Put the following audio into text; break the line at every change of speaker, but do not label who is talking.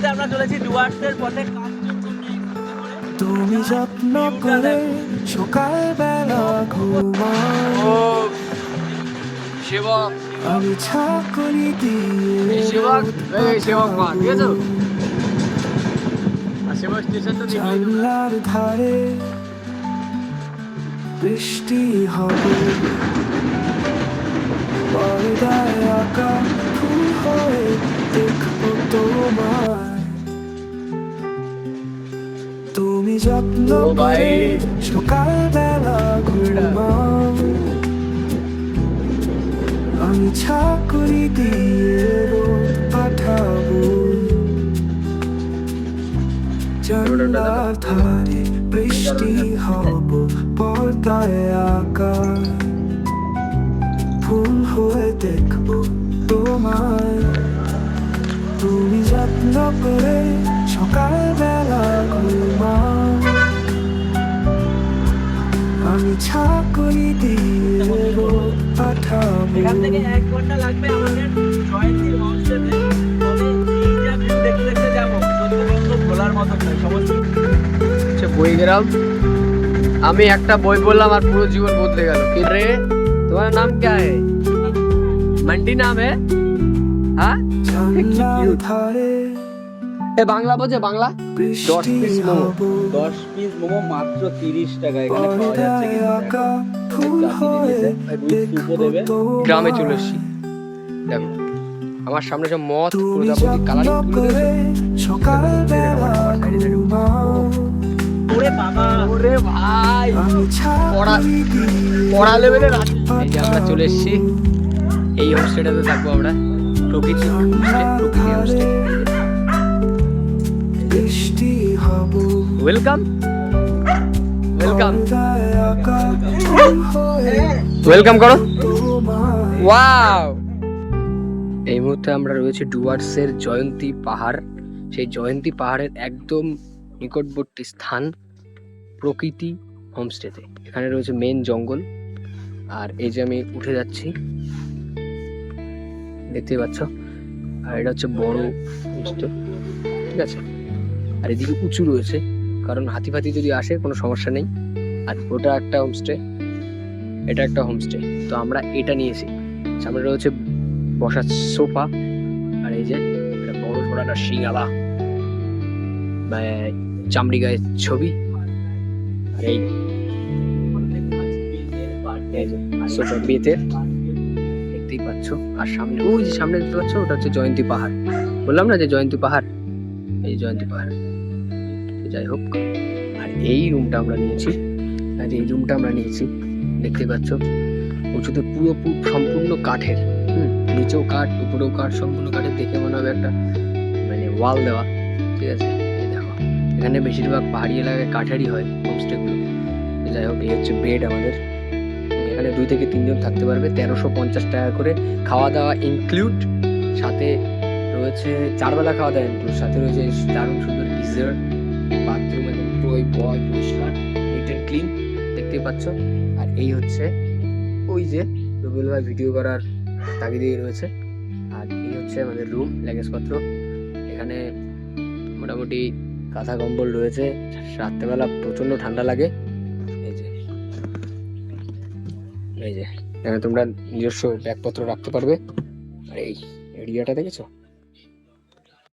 মুহূর্তে আমরা চলেছি ডুয়ার্সের পথে।
তুমি যত্ন করে সকালবেলা ঘুমাও।
সেবক।
আমি ছাকরি দিয়ে
সেবক এই সেবক মা ঠিক আছে।
জানলার ধারে বৃষ্টি হবে। তুমি যত্ন। করে সকালবেলা ঘুমাও। আমি ছাকরি দিয়ে রোদ পাঠাবো। জানলার ধারে বৃষ্টি হব পর্দায় আঁকা ফুল হয়ে দেখব তোমায়। তুমি যত্ন করে সকালবেলা ঘুমাও। আমি ছাকরি দিয়ে রোদ পাঠাবো
এখান থেকে এক ঘন্টা লাগবে আমাদের জয়ন্তী হোমস্টেতে তবে এই যা view দেখতে দেখতে যাবো সত্যি বলতে ভোলার মতো নয় সমস্ত
হচ্ছে বইগ্রাম আমি একটা বই বললাম আর পুরো জীবন বদলে গেল কি রে তোমার নাম क्या है मंटी नाम है हाँ
জানলার ধারে
এ বাংলা বোঝে বাংলা?
বৃষ্টি
piece মোমো।
দশ পিস মোমো মাত্র তিরিশ টাকা। এখানে পাওয়া যাচ্ছে।
গ্রামে চলে এসেছি। দেখো আমার সামনে সব মদ প্রজাপতি কালারিং
ওরে বাবা।
ওরে ভাই। পড়া- এই যে আমরা চলে এসেছি। এই হোমস্টেটাতে থাকব আমরা। Prakriti
Prakriti homestay welcome welcome
welcome করো। ওয়াও এই মুহূর্তে আমরা রয়েছে ডুয়ার্সের জয়ন্তী পাহাড়। সেই জয়ন্তী পাহাড়ের একদম নিকটবর্তী স্থান প্রকৃতি হোমস্টেতে। এখানে রয়েছে মেন জঙ্গল। আর এই যে আমি উঠে যাচ্ছি দেখতেই পাচ্ছ। আর এটা হচ্ছে বড় হোমস্টে ঠিক আছে? আর এদিকে উঁচু রয়েছে। কারণ হাতি ফাতি যদি আসে, কোনো সমস্যা নেই। আর ওটা একটা হোমস্টে এটা একটা হোমস্টে তো আমরা এটা নিয়েছি। সামনে রয়েছে বসার সোফা, আর এই যে একটা বড় সড়াটা শিঙালা। বা চামড়ি গায়ের ছবি। আর এই সোফা বেতের, দেখতেই পাচ্ছ। আর সামনে, ওই যে সামনে দেখতে পাচ্ছ, ওটা হচ্ছে জয়ন্তী পাহাড়। বললাম না যে জয়ন্তী পাহাড়? এই জয়ন্তী পাহাড়। যাই হোক। আর এই রুমটা আমরা নিয়েছি। আর এই রুমটা আমরা নিয়েছি, দেখতে পাচ্ছ। উঁচুতে পুরো সম্পূর্ণ কাঠের, হুম, নিচেও কাঠ, উপরেও কাঠ, সম্পূর্ণ কাঠের দেখে মনে হবে একটা মানে ওয়াল দেওয়া, ঠিক আছে? এখানে বেশিরভাগ পাহাড়ি এলাকায় কাঠেরই হয়, হোমস্টেগুলো। যাই হোক, এই হচ্ছে বেড আমাদের। এখানে দুই থেকে তিনজন থাকতে পারবে, তেরোশো পঞ্চাশ টাকা করে খাওয়া দাওয়া ইনক্লুড সাথে রয়েছে, চারবেলা খাওয়া দাওয়া ইনক্লুড সাথে রয়েছে দারুণ সুন্দর ডিজার্ট বাথরুম এবং পুরোই বয় পরিষ্কার নিট অ্যান্ড ক্লিন দেখতেই পাচ্ছ। আর এই হচ্ছে ওই যে রুবেল ভাই ভিডিও করার তাগিদেই রয়েছে। আর এই হচ্ছে আমাদের রুম লাগেজপত্র এখানে মোটামুটি কাঁথা কম্বল রয়েছে। রাত্রেবেলা প্রচণ্ড ঠান্ডা লাগে। এই যে এই যে, এখানে তোমরা নিজস্ব ব্যাগপত্র রাখতে পারবে। আর এই এরিয়াটা দেখেছ?